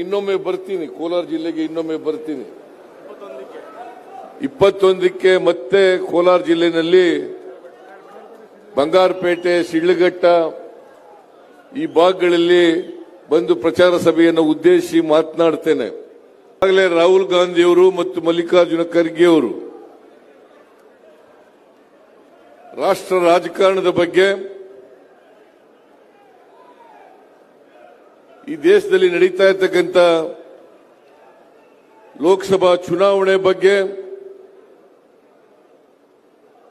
ಇನ್ನೊಮ್ಮೆ ಬರ್ತೀನಿ, ಕೋಲಾರ ಜಿಲ್ಲೆಗೆ ಇನ್ನೊಮ್ಮೆ ಬರ್ತೀನಿ. ಇಪ್ಪತ್ತೊಂದಕ್ಕೆ ಮತ್ತೆ ಕೋಲಾರ ಜಿಲ್ಲೆನಲ್ಲಿ ಬಂಗಾರಪೇಟೆ ಸಿಳ್ಳಘಟ್ಟ ಈ ಭಾಗಗಳಲ್ಲಿ ಬಂದು ಪ್ರಚಾರ ಸಭೆಯನ್ನು ಉದ್ದೇಶಿಸಿ ಮಾತನಾಡ್ತೇನೆ. ಆಗಲೇ ರಾಹುಲ್ ಗಾಂಧಿಯವರು ಮತ್ತು ಮಲ್ಲಿಕಾರ್ಜುನ ಖರ್ಗೆ ಅವರು. ರಾಷ್ಟ್ರ ರಾಜಕಾರಣದ ಬಗ್ಗೆ ಈ ದೇಶದಲ್ಲಿ ನಡೀತಾ ಇರ್ತಕ್ಕಂಥ ಲೋಕಸಭಾ ಚುನಾವಣೆ ಬಗ್ಗೆ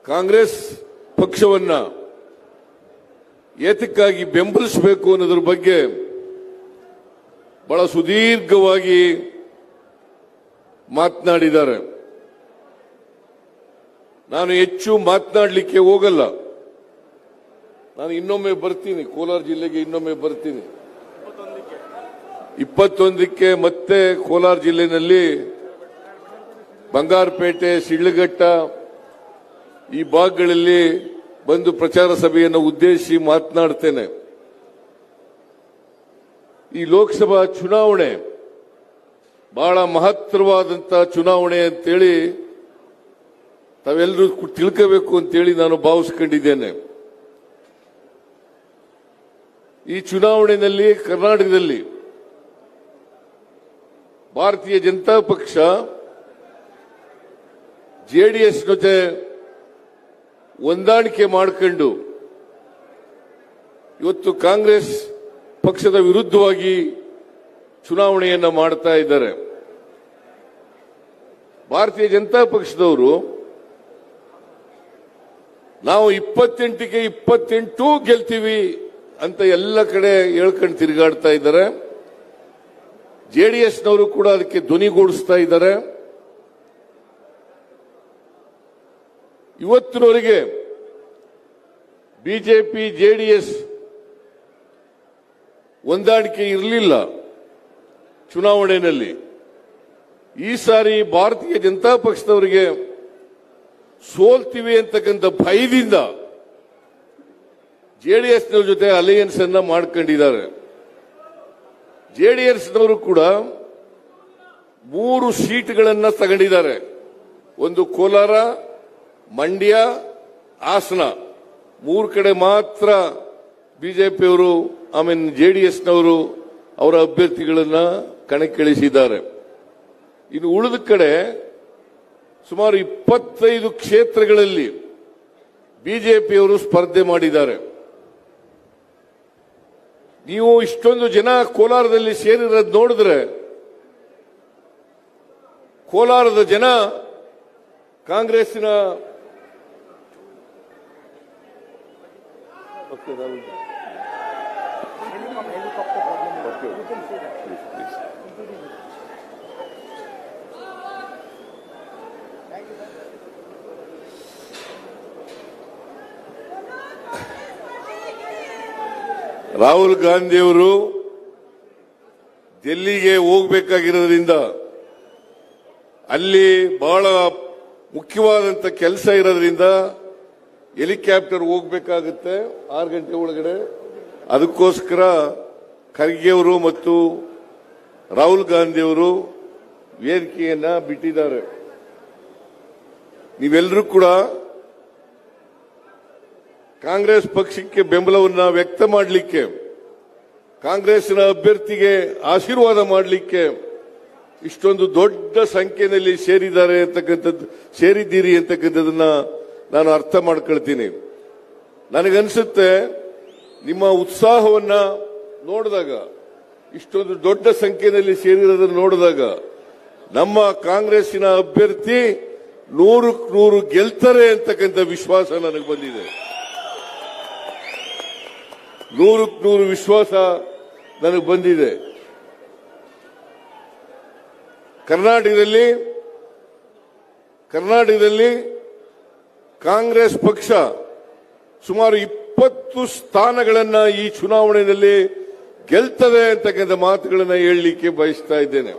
ಕಾಂಗ್ರೆಸ್ ಪಕ್ಷವನ್ನ ಏತಕ್ಕಾಗಿ ಬೆಂಬಲಿಸಬೇಕು ಅನ್ನೋದ್ರ ಬಗ್ಗೆ ಬಹಳ ಸುದೀರ್ಘವಾಗಿ ಮಾತನಾಡಿದ್ದಾರೆ. ನಾನು ಹೆಚ್ಚು ಮಾತನಾಡಲಿಕ್ಕೆ ಹೋಗಲ್ಲ. ನಾನು ಇನ್ನೊಮ್ಮೆ ಬರ್ತೀನಿ, ಕೋಲಾರ ಜಿಲ್ಲೆಗೆ ಇನ್ನೊಮ್ಮೆ ಬರ್ತೀನಿ. ಇಪ್ಪತ್ತೊಂದಕ್ಕೆ ಮತ್ತೆ ಕೋಲಾರ ಜಿಲ್ಲೆಯಲ್ಲಿ ಬಂಗಾರಪೇಟೆ, ಶಿಡ್ಲಘಟ್ಟ ಈ ಭಾಗಗಳಲ್ಲಿ ಬಂದು ಪ್ರಚಾರ ಸಭೆಯನ್ನು ಉದ್ದೇಶಿಸಿ ಮಾತನಾಡ್ತೇನೆ. ಈ ಲೋಕಸಭಾ ಚುನಾವಣೆ ಬಹಳ ಮಹತ್ತರವಾದಂತಹ ಚುನಾವಣೆ ಅಂತೇಳಿ ತಾವೆಲ್ಲರೂ ತಿಳ್ಕೋಬೇಕು ಅಂತೇಳಿ ನಾನು ಭಾವಿಸ್ಕೊಂಡಿದ್ದೇನೆ. ಈ ಚುನಾವಣೆಯಲ್ಲಿ ಕರ್ನಾಟಕದಲ್ಲಿ ಭಾರತೀಯ ಜನತಾ ಪಕ್ಷ ಜೆಡಿಎಸ್ ಜೊತೆ ಹೊಂದಾಣಿಕೆ ಮಾಡಿಕೊಂಡು ಇವತ್ತು ಕಾಂಗ್ರೆಸ್ ಪಕ್ಷದ ವಿರುದ್ಧವಾಗಿ ಚುನಾವಣೆಯನ್ನು ಮಾಡ್ತಾ ಇದ್ದಾರೆ. ಭಾರತೀಯ ಜನತಾ ಪಕ್ಷದವರು ನಾವು ಇಪ್ಪತ್ತೆಂಟಿಗೆ ಇಪ್ಪತ್ತೆಂಟು ಗೆಲ್ತೀವಿ ಅಂತ ಎಲ್ಲ ಕಡೆ ಹೇಳ್ಕೊಂಡು ತಿರುಗಾಡ್ತಾ ಇದ್ದಾರೆ. ಜೆಡಿಎಸ್ನವರು ಕೂಡ ಅದಕ್ಕೆ ಧ್ವನಿಗೂಡಿಸ್ತಾ ಇದ್ದಾರೆ. ಇವತ್ತಿನವರೆಗೆ ಬಿಜೆಪಿ, ಜೆಡಿಎಸ್ ಹೊಂದಾಣಿಕೆ ಇರಲಿಲ್ಲ ಚುನಾವಣೆಯಲ್ಲಿ. ಈ ಸಾರಿ ಭಾರತೀಯ ಜನತಾ ಪಕ್ಷದವರಿಗೆ ಸೋಲ್ತೀವಿ ಅಂತಕ್ಕಂಥ ಭಯದಿಂದ ಜೆಡಿಎಸ್ನವ್ರ ಜೊತೆ ಅಲಯನ್ಸ್ ಅನ್ನ ಮಾಡ್ಕೊಂಡಿದ್ದಾರೆ. ಜೆಡಿಎಸ್ನವರು ಕೂಡ ಮೂರು ಸೀಟ್ಗಳನ್ನು ತಗೊಂಡಿದ್ದಾರೆ. ಒಂದು ಕೋಲಾರ, ಮಂಡ್ಯ, ಹಾಸನ. ಮೂರು ಕಡೆ ಮಾತ್ರ ಬಿಜೆಪಿಯವರು ಆಮೇಲೆ ಜೆಡಿಎಸ್ನವರು ಅವರ ಅಭ್ಯರ್ಥಿಗಳನ್ನ ಕಣಕ್ಕಿಳಿಸಿದ್ದಾರೆ. ಇನ್ನು ಉಳಿದ ಕಡೆ ಸುಮಾರು ಇಪ್ಪತ್ತೈದು ಕ್ಷೇತ್ರಗಳಲ್ಲಿ ಬಿಜೆಪಿಯವರು ಸ್ಪರ್ಧೆ ಮಾಡಿದ್ದಾರೆ. ನೀವು ಇಷ್ಟೊಂದು ಜನ ಕೋಲಾರದಲ್ಲಿ ಸೇರಿರೋದು ನೋಡಿದ್ರೆ ಕೋಲಾರದ ಜನ ಕಾಂಗ್ರೆಸ್ಸಿನ ರಾಹುಲ್. ಗಾಂಧಿಯವರು ಡೆಲ್ಲಿಗೆ ಹೋಗಬೇಕಾಗಿರೋದ್ರಿಂದ ಅಲ್ಲಿ ಬಹಳ ಮುಖ್ಯವಾದಂತ ಕೆಲಸ ಇರೋದ್ರಿಂದ ಹೆಲಿಕಾಪ್ಟರ್ ಹೋಗಬೇಕಾಗುತ್ತೆ ಆರು ಗಂಟೆ ಒಳಗಡೆ ಅದಕ್ಕೋಸ್ಕರ ಖರ್ಗೆ ಅವರು ಮತ್ತು ರಾಹುಲ್ ಗಾಂಧಿಯವರು ವೇದಿಕೆಯನ್ನ ಬಿಟ್ಟಿದ್ದಾರೆ ನೀವೆಲ್ಲರೂ ಕೂಡ ಕಾಂಗ್ರೆಸ್ ಪಕ್ಷಕ್ಕೆ ಬೆಂಬಲವನ್ನು ವ್ಯಕ್ತ ಮಾಡಲಿಕ್ಕೆ ಕಾಂಗ್ರೆಸ್ನ ಅಭ್ಯರ್ಥಿಗೆ ಆಶೀರ್ವಾದ ಮಾಡಲಿಕ್ಕೆ ಇಷ್ಟೊಂದು ದೊಡ್ಡ ಸಂಖ್ಯೆಯಲ್ಲಿ ಸೇರಿದ್ದಾರೆ ಅಂತಕ್ಕಂಥದ್ದು, ಸೇರಿದ್ದೀರಿ ಅಂತಕ್ಕಂಥದ್ದನ್ನ ನಾನು ಅರ್ಥ ಮಾಡ್ಕೊಳ್ತೀನಿ. ನನಗನ್ಸುತ್ತೆ, ನಿಮ್ಮ ಉತ್ಸಾಹವನ್ನ ನೋಡಿದಾಗ, ಇಷ್ಟೊಂದು ದೊಡ್ಡ ಸಂಖ್ಯೆಯಲ್ಲಿ ಸೇರಿರೋದನ್ನು ನೋಡಿದಾಗ, ನಮ್ಮ ಕಾಂಗ್ರೆಸ್ಸಿನ ಅಭ್ಯರ್ಥಿ ನೂರಕ್ಕೆ ನೂರು ಗೆಲ್ತಾರೆ ಅಂತಕ್ಕಂಥ ವಿಶ್ವಾಸ ನನಗೆ ಬಂದಿದೆ. ನೂರಕ್ಕೆ ನೂರು ವಿಶ್ವಾಸ ನನಗೆ ಬಂದಿದೆ. ಕರ್ನಾಟಕದಲ್ಲಿ ಕರ್ನಾಟಕದಲ್ಲಿ ಕಾಂಗ್ರೆಸ್ ಪಕ್ಷ ಸುಮಾರು ಇಪ್ಪತ್ತು ಸ್ಥಾನಗಳನ್ನು ಈ ಚುನಾವಣೆಯಲ್ಲಿ ಗೆಲ್ತದೆ ಅಂತಕ್ಕಂಥ ಮಾತುಗಳನ್ನು ಹೇಳಲಿಕ್ಕೆ ಬಯಸ್ತಾ ಇದ್ದೇನೆ.